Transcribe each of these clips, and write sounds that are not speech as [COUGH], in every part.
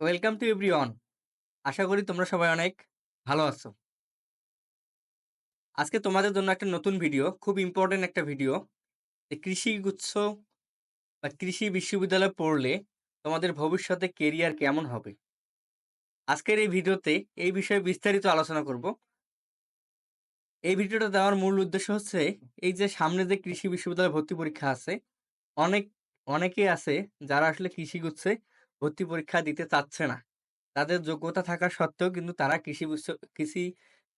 Welcome to everyone. আশা করি তোমরা সবাই অনেক ভালো আছো। আজকে তোমাদের জন্য একটা নতুন ভিডিও, খুব ইম্পোর্টেন্ট একটা ভিডিও। কৃষি গুচ্ছ বা কৃষি বিশ্ববিদ্যালয়ে পড়লে তোমাদের ভবিষ্যতে কেরিয়ার কেমন হবে? আজকের এই ভিডিওতে এই বিষয়ে বিস্তারিত আলোচনা করব। এই ভিডিওটা দেওয়ার মূল উদ্দেশ্য হচ্ছে এই যে সামনে যে কৃষি বিশ্ববিদ্যালয়ে ভর্তি পরীক্ষা আছে, অনেক অনেকে আছে যারা আসলে কৃষি গুচ্ছে ভর্তি পরীক্ষা দিতে চাচ্ছে না। তাদের যোগ্যতা থাকা সত্ত্বেও কিন্তু তারা কৃষি বিশ্ব কৃষি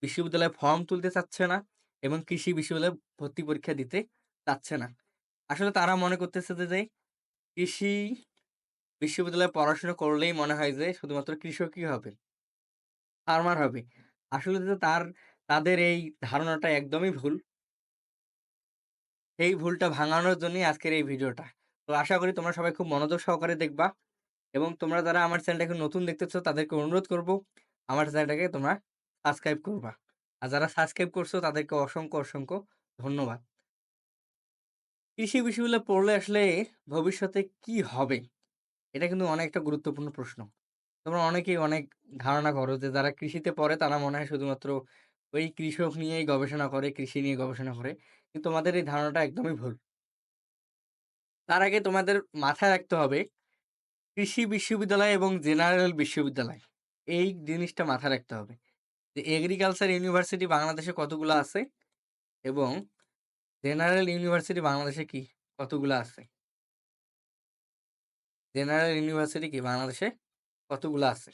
বিশ্ববিদ্যালয়ে ফর্ম তুলতে চাচ্ছে না এবং কৃষি বিশ্ববিদ্যালয়ে ভর্তি পরীক্ষা দিতে চাচ্ছে না। আসলে তারা মনে করতেছে যে, কৃষি বিশ্ববিদ্যালয়ে পড়াশোনা করলেই মনে হয় যে শুধুমাত্র কৃষকই হবে। ফার্মার হবে। আসলে যে তার তাদের এই ধারণাটা একদমই ভুল। এই ভুলটা ভাঙানোর জন্যই আজকের এই ভিডিওটা। তো আশা করি তোমরা সবাই খুব মনোযোগ সহকারে দেখবা এবং তোমরা যারা আমার চ্যানেলটাকে নতুন দেখতেছো তাদেরকে অনুরোধ করব আমার চ্যানেলটাকে তোমরা সাবস্ক্রাইব করবা। আর যারা সাবস্ক্রাইব করছ তাদেরকে অসংখ্য, অসংখ্য ধন্যবাদ। কৃষি বিষয়গুলো পড়লে আসলে ভবিষ্যতে কি হবে? এটা কিন্তু অনেকটা গুরুত্বপূর্ণ প্রশ্ন। তোমরা অনেকেই অনেক ধারণা করো যে যারা কৃষিতে পড়ে তারা মনে হয় শুধুমাত্র ওই কৃষক নিয়েই গবেষণা করে, কৃষি নিয়ে গবেষণা করে। কিন্তু তোমাদের এই ধারণাটা একদমই ভুল। তার আগে তোমাদের মাথায় রাখতে হবে কৃষি বিশ্ববিদ্যালয় এবং জেনারেল বিশ্ববিদ্যালয়। এই জিনিসটা মাথায় রাখতে হবে। যে এগ্রিকালচার ইউনিভার্সিটি বাংলাদেশে কতগুলো আছে এবং জেনারেল ইউনিভার্সিটি বাংলাদেশে কি কতগুলা আছে? জেনারেল ইউনিভার্সিটি কি বাংলাদেশে কতগুলো আছে?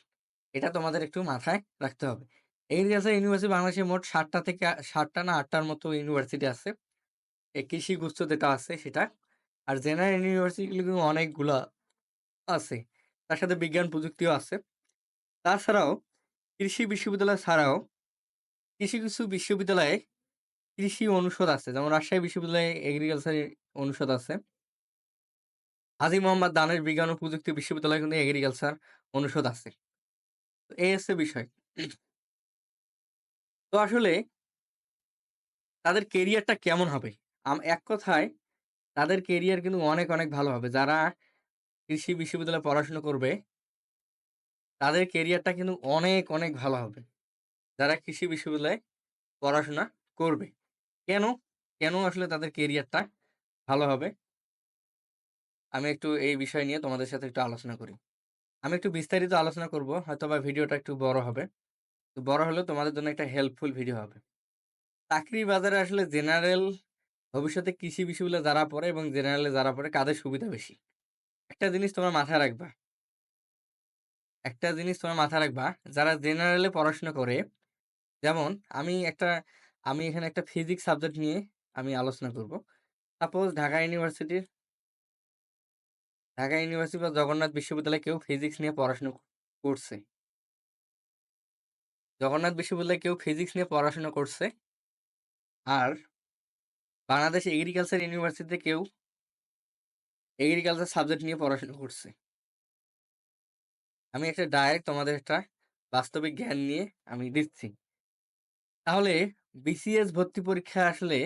এটা তোমাদের একটু মাথায় রাখতে হবে। এগ্রিকালচার ইউনিভার্সিটি বাংলাদেশে মোট ৭ টা থেকে আ ৭ টা না আটটার মতো ইউনিভার্সিটি আছে। কৃষি গুচ্ছ যেটা আছে সেটা। আর জেনারেল ইউনিভার্সিটি গুলো কিন্তু অনেকগুলা আছে। তার সাথে বিজ্ঞান প্রযুক্তিও আছে। তাছাড়াও কৃষি বিশ্ববিদ্যালয় ছাড়াও কিছু, কিছু বিশ্ববিদ্যালয়ে কৃষি অনুষদ আছে। যেমন রাজশাহী বিশ্ববিদ্যালয়ে এগ্রিকালচার অনুষদ আছে। হাজী মোহাম্মদ দানেশ বিজ্ঞান ও প্রযুক্তি বিশ্ববিদ্যালয়ে কিন্তু এগ্রিকালচার অনুষদ আছে। তো এই হচ্ছে বিষয়। তো আসলে তাদের কেরিয়ারটা কেমন হবে? এক কথায় তাদের কেরিয়ার কিন্তু অনেক, অনেক ভালো হবে। যারা কৃষি বিশ্ববিদ্যালয়ে পড়াশোনা করবে তাদের কেরিয়ারটা কিন্তু অনেক, অনেক ভালো হবে। যারা কৃষি বিশ্ববিদ্যালয়ে পড়াশোনা করবে। কেন? কেন আসলে তাদের কেরিয়ারটা ভালো হবে? আমি একটু এই বিষয় নিয়ে তোমাদের সাথে একটু আলোচনা করি। আমি একটু বিস্তারিত আলোচনা করব। হয়তোবা ভিডিওটা একটু বড় হবে। তো বড় হলেও তোমাদের জন্য একটা হেল্পফুল ভিডিও হবে। চাকরির বাজারে আসলে জেনারেল ভবিষ্যতে কৃষি বিশ্ববিদ্যালয়ে যারা পড়ে এবং জেনারেলে যারা পড়ে কাদের সুবিধা বেশি? একটা জিনিস তোমার মাথায় রাখবা। একটা জিনিস তোমার মাথায় রাখবা, যারা জেনারেলে পড়াশোনা করে, যেমন আমি একটা আমি এখানে একটা ফিজিক্স সাবজেক্ট নিয়ে আমি আলোচনা করব। সাপোজ ঢাকা ইউনিভার্সিটির ঢাকা ইউনিভার্সিটি বা জগন্নাথ বিশ্ববিদ্যালয়ে কেউ ফিজিক্স নিয়ে পড়াশোনা করছে। জগন্নাথ বিশ্ববিদ্যালয়ে কেউ ফিজিক্স নিয়ে পড়াশোনা করছে। আর বাংলাদেশ এগ্রিকালচার ইউনিভার্সিটিতে কেউ এগ্রিকালচার সাবজেক্ট নিয়ে পড়াশোনা করছে। আমি একটা ডাইরেক্ট তোমাদের একটা বাস্তবিক জ্ঞান নিয়ে আমি দিচ্ছি। তাহলে বিসিএস ভর্তি পরীক্ষা আসলে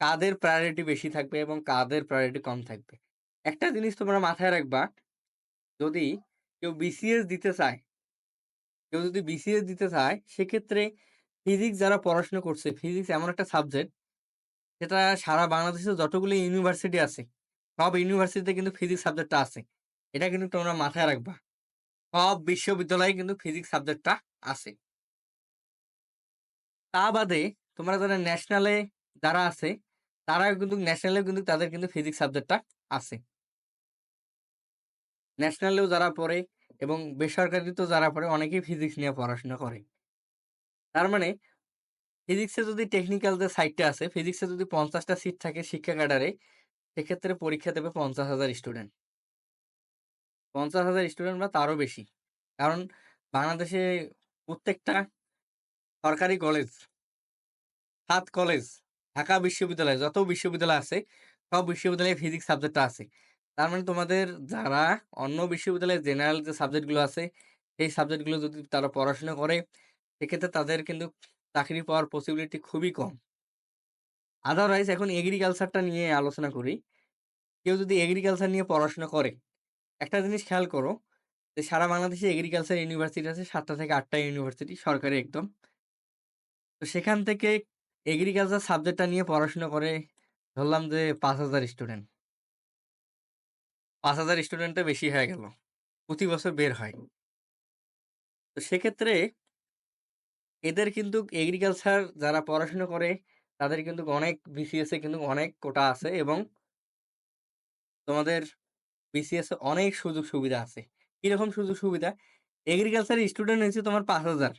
কাদের প্রায়োরিটি বেশি থাকবে এবং কাদের প্রায়োরিটি কম থাকবে? একটা জিনিস তোমরা মাথায় রাখবা, যদি কেউ বিসিএস দিতে চায় কেউ যদি বিসিএস দিতে চায়, সেক্ষেত্রে ফিজিক্স যারা পড়াশোনা করছে, ফিজিক্স এমন একটা সাবজেক্ট যেটা সারা বাংলাদেশে যতগুলো ইউনিভার্সিটি আছে, সব ইউনিভার্সিটিতে কিন্তু ফিজিক্স সাবজেক্টটা আছে। এটা কিন্তু তোমরা মাথায় রাখবা। সব বিশ্ববিদ্যালয়ে কিন্তু ফিজিক্স সাবজেক্টটা আছে। তা বাদে তোমরা যারা ন্যাশনালে যারা আছে, তারা কিন্তু ন্যাশনালেও কিন্তু তাদের কিন্তু ফিজিক্স সাবজেক্টটা আছে। ন্যাশনালেও যারা পড়ে এবং বেসরকারিতেও যারা পড়ে অনেকেই ফিজিক্স নিয়ে পড়াশোনা করে। তার মানে ফিজিক্সে যদি টেকনিক্যাল যে সাইডটা আছে, ফিজিক্সে যদি পঞ্চাশটা সিট থাকে শিক্ষা ক্যাডারে, সেক্ষেত্রে পরীক্ষা দেবে ৫০,০০০ স্টুডেন্ট। ৫০,০০০ স্টুডেন্ট বা তারও বেশি। কারণ বাংলাদেশে প্রত্যেকটা সরকারি কলেজ সাত কলেজ, ঢাকা বিশ্ববিদ্যালয় যত বিশ্ববিদ্যালয় আছে, সব বিশ্ববিদ্যালয়ে ফিজিক্স সাবজেক্টটা আছে। তার মানে তোমাদের যারা অন্য বিশ্ববিদ্যালয়ে জেনারেল যে সাবজেক্টগুলো আছে, সেই সাবজেক্টগুলো যদি তারা পড়াশোনা করে, সেক্ষেত্রে তাদের কিন্তু চাকরি পাওয়ার পসিবিলিটি খুবই কম। আদারওয়াইজ এখন এগ্রিকালচারটা নিয়ে আলোচনা করি। কেউ যদি এগ্রিকালচার নিয়ে পড়াশোনা করে, একটা জিনিস খেয়াল করো, যে সারা বাংলাদেশে এগ্রিকালচার ইউনিভার্সিটি আছে সাতটা থেকে আটটা ইউনিভার্সিটি সরকারি একদম। তো সেখান থেকে এগ্রিকালচার সাবজেক্টটা নিয়ে পড়াশোনা করে ধরলাম যে ৫,০০০ স্টুডেন্ট। ৫,০০০ স্টুডেন্টটা বেশি হয়ে গেল। প্রতি বছর বের হয়। তো সেক্ষেত্রে এদের কিন্তু এগ্রিকালচার যারা পড়াশোনা করে তাদের কিন্তু অনেক বিসিএস এ কিন্তু অনেক কোটা আছে এবং তোমাদের বিসিএস এ অনেক সুযোগ সুবিধা আছে। কীরকম সুযোগ সুবিধা? এগ্রিকালচার স্টুডেন্ট হইছে তোমার ৫,০০০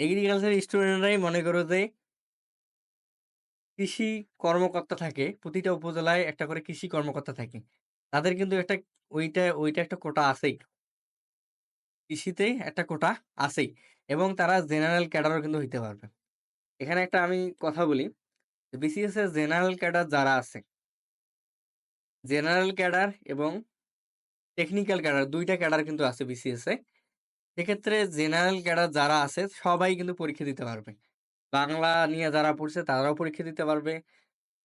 এগ্রিকালচার স্টুডেন্টরাই মনে করো যে কৃষি কর্মকর্তা থাকে। প্রতিটা উপজেলায় একটা করে কৃষি কর্মকর্তা থাকে। তাদের কিন্তু একটা ওইটা ওইটা একটা কোটা আছেই। কৃষিতে একটা কোটা আছেই এবং তারা জেনারেল ক্যাডারও কিন্তু হইতে পারবে। এখানে একটা আমি কথা বলি, বিসিএস এর জেনারেল ক্যাডার যারা আছে জেনারেল ক্যাডার এবং টেকনিক্যাল ক্যাডার দুইটা ক্যাডার কিন্তু আছে বিসিএস এ। সেক্ষেত্রে জেনারেল ক্যাডার যারা আছে সবাই কিন্তু পরীক্ষা দিতে পারবে। বাংলা নিয়ে যারা পড়ছে তারাও পরীক্ষা দিতে পারবে।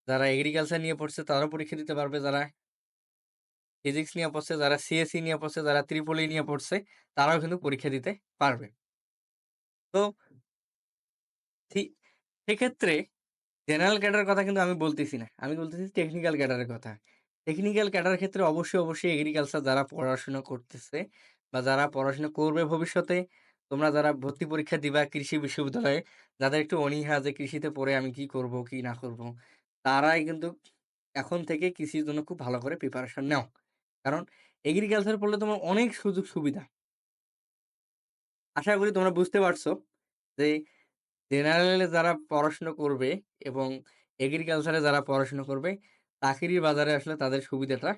যারা এগ্রিকালচার নিয়ে পড়ছে তারাও পরীক্ষা দিতে পারবে। যারা ফিজিক্স নিয়ে পড়ছে, যারা সিএসই নিয়ে পড়ছে, যারা ত্রিপলি নিয়ে পড়ছে তারাও কিন্তু পরীক্ষা দিতে পারবে। তো সেক্ষেত্রে জেনারেল ক্যাডারের কথা কিন্তু আমি বলতেছি না। আমি বলতেছি টেকনিক্যাল ক্যাডারের কথা। টেকনিক্যাল ক্যাডারের ক্ষেত্রে অবশ্যই, অবশ্যই এগ্রিকালচার যারা পড়াশোনা করতেছে বা যারা পড়াশোনা করবে ভবিষ্যতে, তোমরা যারা ভর্তি পরীক্ষা দিবা কৃষি বিশ্ববিদ্যালয়ে, যাদের একটু অনীহা যে কৃষিতে পড়ে আমি কি করব, কি না করব, তারাই কিন্তু এখন থেকে কৃষির জন্য খুব ভালো করে প্রিপারেশন নেও। কারণ এগ্রিকালচার পড়লে তোমার অনেক সুযোগ সুবিধা। আশা করি তোমরা বুঝতে পারছ যে জেনারেলে যারা পড়াশোনা করবে এবং এগ্রিকালচারে যারা পড়াশোনা করবে, চাকরির বাজারে আসলে তাদের সুবিধাটা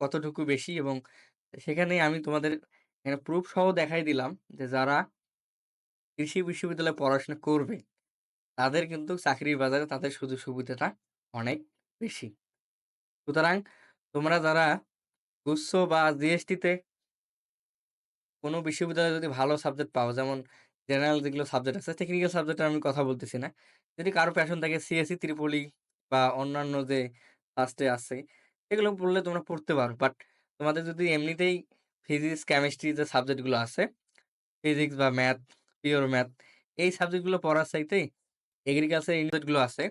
কতটুকু বেশি এবং সেখানে আমি তোমাদের এখানে প্রুফ সহ দেখাই দিলাম যে যারা কৃষি বিশ্ববিদ্যালয়ে পড়াশোনা করবে, তাদের কিন্তু চাকরির বাজারে তাদের সুযোগ সুবিধাটা অনেক বেশি। সুতরাং তোমরা যারা গুচ্ছ বা জিএসটিতে কোনো বিশ্ববিদ্যালয়ে যদি ভালো সাবজেক্ট পাও, যেমন জেনারেল যেগুলো সাবজেক্ট আছে, টেকনিক্যাল সাবজেক্টের আমি কথা বলতেছি না। যদি কারও প্যাশন থাকে সিএসই, ত্রিপলি বা অন্যান্য যে ফার্স্টে আছে, এগুলো পড়লে তোমরা পড়তে পারো। বাট তোমাদের যদি এমনিতেই ফিজিক্স, কেমিস্ট্রি যে সাবজেক্টগুলো আছে, ফিজিক্স বা ম্যাথ, পিওর ম্যাথ এই সাবজেক্টগুলো পড়ার চাইতে এগ্রিকালচার ইউনিটগুলো আছে,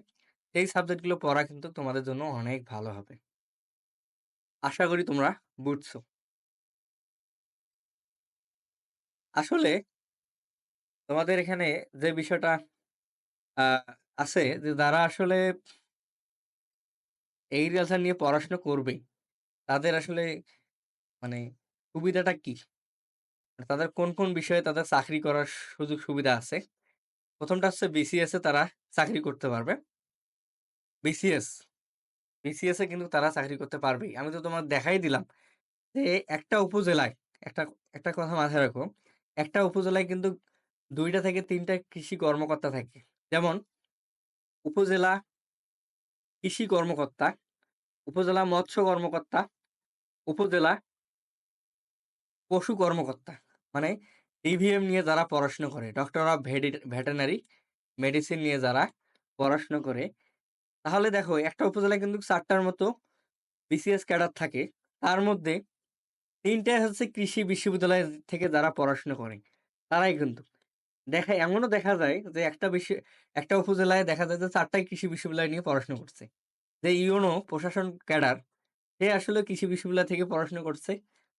সেই সাবজেক্টগুলো পড়া কিন্তু তোমাদের জন্য অনেক ভালো হবে। আশা করি তোমরা বুঝছ। আসলে তোমাদের এখানে যে বিষয়টা আছে যে যারা আসলে এগ্রিকালচার নিয়ে পড়াশোনা করবে, তাদের আসলে মানে সুবিধাটা কি? তাদের কোন, কোন বিষয়ে তাদের চাকরি করার সুযোগ সুবিধা আছে? ১ম টা হচ্ছে বিসিএস এ তারা চাকরি করতে পারবে। বিসিএস, বিসিএস এ কিন্তু তারা চাকরি করতে পারবেই। আমি তো তোমার দেখাই দিলাম যে একটা উপজেলায় একটা, একটা কথা মাথায় রাখো, একটা উপজেলায় কিন্তু ২ টা থেকে তিনটা কৃষি কর্মকর্তা থাকে। যেমন উপজেলা কৃষি কর্মকর্তা, উপজেলা মৎস্য কর্মকর্তা, উপজেলা পশু কর্মকর্তা। মানে ডিভিএম নিয়ে যারা পড়াশোনা করে, ডক্টর অফ ভেডি ভেটেরিনারি মেডিসিন নিয়ে যারা পড়াশোনা করে, তাহলে দেখো একটা উপজেলায় কিন্তু চারটার মতো বিসিএস ক্যাডার থাকে। তার মধ্যে ৩ টাই হচ্ছে কৃষি বিশ্ববিদ্যালয় থেকে যারা পড়াশোনা করে, তারাই কিন্তু। দেখা এমনও দেখা যায় যে একটা বিশ্ব একটা উপজেলায় দেখা যায় যে চারটাই কৃষি বিশ্ববিদ্যালয় নিয়ে পড়াশোনা করছে। যে ইউনো প্রশাসন ক্যাডার, সে আসলে কৃষি বিশ্ববিদ্যালয় থেকে পড়াশোনা করছে।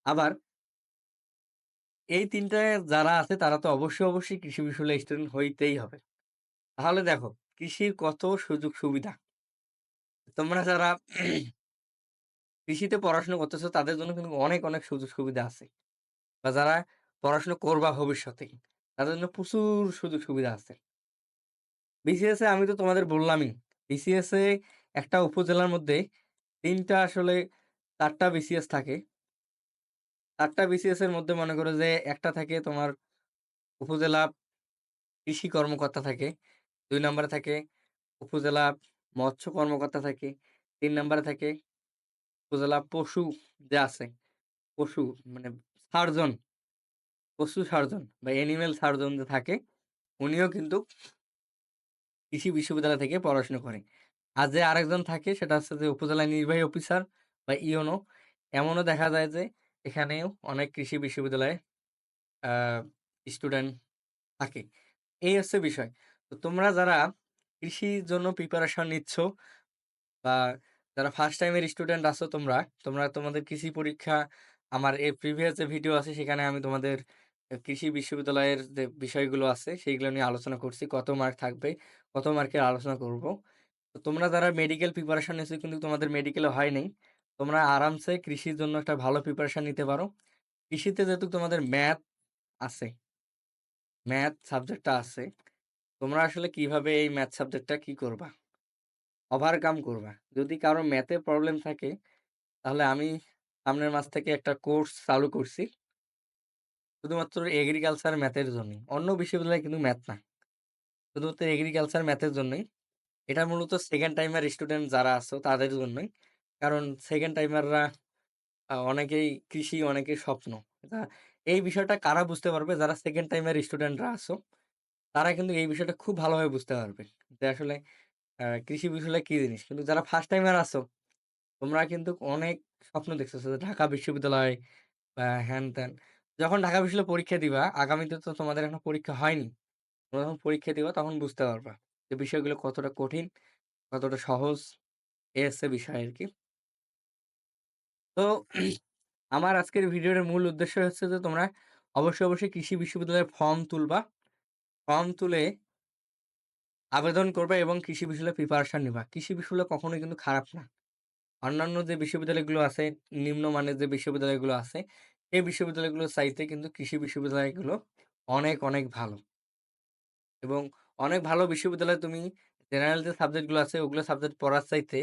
আবার এই ৩ টায় যারা আছে তারা তো অবশ্যই, অবশ্যই কৃষি বিশ্ববিদ্যালয়ের স্টুডেন্ট হইতেই হবে। তাহলে দেখো কৃষির কত সুযোগ সুবিধা। তোমরা যারা কৃষিতে পড়াশোনা করতেছো তাদের জন্য কিন্তু অনেক, অনেক সুযোগ সুবিধা আছে। বা যারা পড়াশোনা করবা ভবিষ্যতে, তাদের জন্য প্রচুর সুযোগ সুবিধা আছে। বিসিএস আমি তো তোমাদের বললামই। বিসিএস একটা উপজেলার মধ্যে ৩ টা আসলে ৪ টা বিসিএস থাকে। ৪ টা বিসিএস এর মধ্যে মনে করো যে একটা থাকে তোমার উপজেলা কৃষি কর্মকর্তা থাকে। দুই নম্বরে থাকে উপজেলা মৎস্য কর্মকর্তা থাকে। তিন নম্বরে থাকে উপজেলা পশু যে আছে, পশু মানে সার্জন, পশু সার্জন বা অ্যানিমেল সার্জন যে থাকে, উনিও কিন্তু কৃষি বিশ্ববিদ্যালয় থেকে পড়াশোনা করে। আর যে আরেকজন থাকে সেটা হচ্ছে যে উপজেলা নির্বাহী অফিসার বা ইওনো। এমনও দেখা যায় যে এখানেও অনেক কৃষি বিশ্ববিদ্যালয়ে স্টুডেন্ট থাকে। এই হচ্ছে বিষয়। তো তোমরা যারা কৃষির জন্য প্রিপারেশন নিচ্ছ বা যারা ফার্স্ট টাইমের স্টুডেন্ট আছো তোমরা, তোমরা তোমাদের কৃষি পরীক্ষা আমার এই প্রিভিয়াস যে ভিডিও আছে সেখানে আমি তোমাদের কৃষি বিশ্ববিদ্যালয়ের যে বিষয়গুলো আছে সেইগুলো নিয়ে আলোচনা করছি। কত মার্ক থাকবে, কত মার্কের আলোচনা করব। তো তোমরা যারা মেডিকেল প্রিপারেশন নিচ্ছ কিন্তু তোমাদের মেডিকেলে হয় নাই। তোমরা আরামসে কৃষির জন্য একটা ভালো প্রিপারেশন নিতে পারো। কৃষিতে যেহেতু তোমাদের ম্যাথ আছে ম্যাথ সাবজেক্টটা আছে। তোমরা আসলে কীভাবে এই ম্যাথ সাবজেক্টটা কি করবা? ওভারকাম করবা। যদি কারও ম্যাথে প্রবলেম থাকে তাহলে আমি সামনের মাস থেকে একটা কোর্স চালু করছি। শুধুমাত্র এগ্রিকালচার ম্যাথের জন্যই। অন্য বিশ্ববিদ্যালয়ে কিন্তু ম্যাথ না। শুধুমাত্র এগ্রিকালচার ম্যাথের জন্যই। এটা মূলত সেকেন্ড টাইমার স্টুডেন্ট যারা আছো তাদের জন্যই। কারণ সেকেন্ড টাইমাররা অনেকেই কৃষি অনেকের স্বপ্ন। তা এই বিষয়টা কারা বুঝতে পারবে? যারা সেকেন্ড টাইমের স্টুডেন্টরা আছো, তারা কিন্তু এই বিষয়টা খুব ভালোভাবে বুঝতে পারবে। যে আসলে কৃষি বিষয়টা কি জিনিস। কিন্তু যারা ফার্স্ট টাইমার আসো তোমরা কিন্তু অনেক স্বপ্ন দেখতেছো ঢাকা বিশ্ববিদ্যালয় বা হ্যান-ত্যান। যখন ঢাকা বিশ্ববিদ্যালয়ে পরীক্ষা দিবা, আগামীতে তো তোমাদের এখনও পরীক্ষা হয়নি। তোমরা যখন পরীক্ষা দিবা তখন বুঝতে পারবা যে বিষয়গুলো কতটা কঠিন, কতটা সহজ। এই হচ্ছে বিষয় আরকি। তো [CLEARS THROAT] আমার আজকের ভিডিওর মূল উদ্দেশ্য হচ্ছে যে তোমরা অবশ্যই, অবশ্যই কৃষি বিশ্ববিদ্যালয়ের ফর্ম তুলবা। ফর্ম তুলে আবেদন করবা এবং কৃষি বিশ্ববিদ্যালয়ে প্রিপারেশন নিবা। কৃষি বিশ্ববিদ্যালয় কখনোই কিন্তু খারাপ না। অন্যান্য যে বিশ্ববিদ্যালয়গুলো আছে, নিম্নমানের যে বিশ্ববিদ্যালয়গুলো আছে, এই বিশ্ববিদ্যালয়গুলোর চাইতে কিন্তু কৃষি বিশ্ববিদ্যালয়গুলো অনেক, অনেক ভালো। এবং অনেক ভালো বিশ্ববিদ্যালয়ে তুমি জেনারেল যে সাবজেক্টগুলো আছে ওগুলো সাবজেক্ট পড়ার চাইতে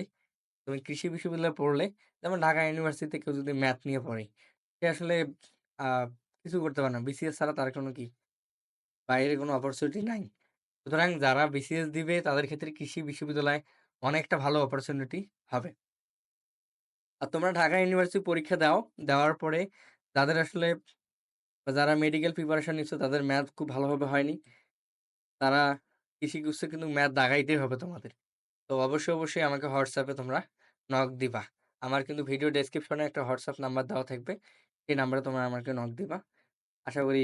তুমি কৃষি বিশ্ববিদ্যালয়ে পড়লে যেমন ঢাকা ইউনিভার্সিটিতে কেউ যদি ম্যাথ নিয়ে পড়ে, সে আসলে কিছু করতে পারে না। বিসিএস ছাড়া তার কোনো কি বাইরে কোনো অপরচুনিটি নাই। সুতরাং যারা বিসিএস দিবে তাদের ক্ষেত্রে কৃষি বিশ্ববিদ্যালয় অনেকটা ভালো অপরচুনিটি হবে। আর তোমরা ঢাকা ইউনিভার্সিটি পরীক্ষা দাও। দেওয়ার পরে যাদের আসলে যারা মেডিকেল প্রিপারেশন নিচ্ছ তাদের ম্যাথ খুব ভালোভাবে হয়নি। তারা কৃষি কুচ্ছে কিন্তু ম্যাথ দাগাইতেই হবে তোমাদের। তো অবশ্যই, অবশ্যই আমাকে হোয়াটসঅ্যাপে তোমরা নক দিবা। আমার কিন্তু ভিডিও ডেসক্রিপশনে একটা হোয়াটসঅ্যাপ নাম্বার দেওয়া থাকবে। সেই নাম্বারে তোমরা আমাকে নক দিবা। আশা করি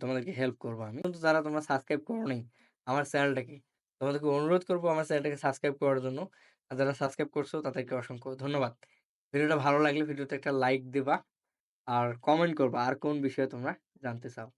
তোমাদেরকে হেল্প করব আমি। কিন্তু যারা তোমরা সাবস্ক্রাইব করো নাই আমার চ্যানেলটাকে, তোমাদেরকে অনুরোধ করব আমার চ্যানেলটাকে সাবস্ক্রাইব করার জন্য। আর যারা সাবস্ক্রাইব করছ তাদেরকে অসংখ্য ধন্যবাদ। ভিডিওটা ভালো লাগলে ভিডিওতে একটা লাইক দিবা। আর কমেন্ট করবা আর কোন বিষয়ে তোমরা জানতে চাও।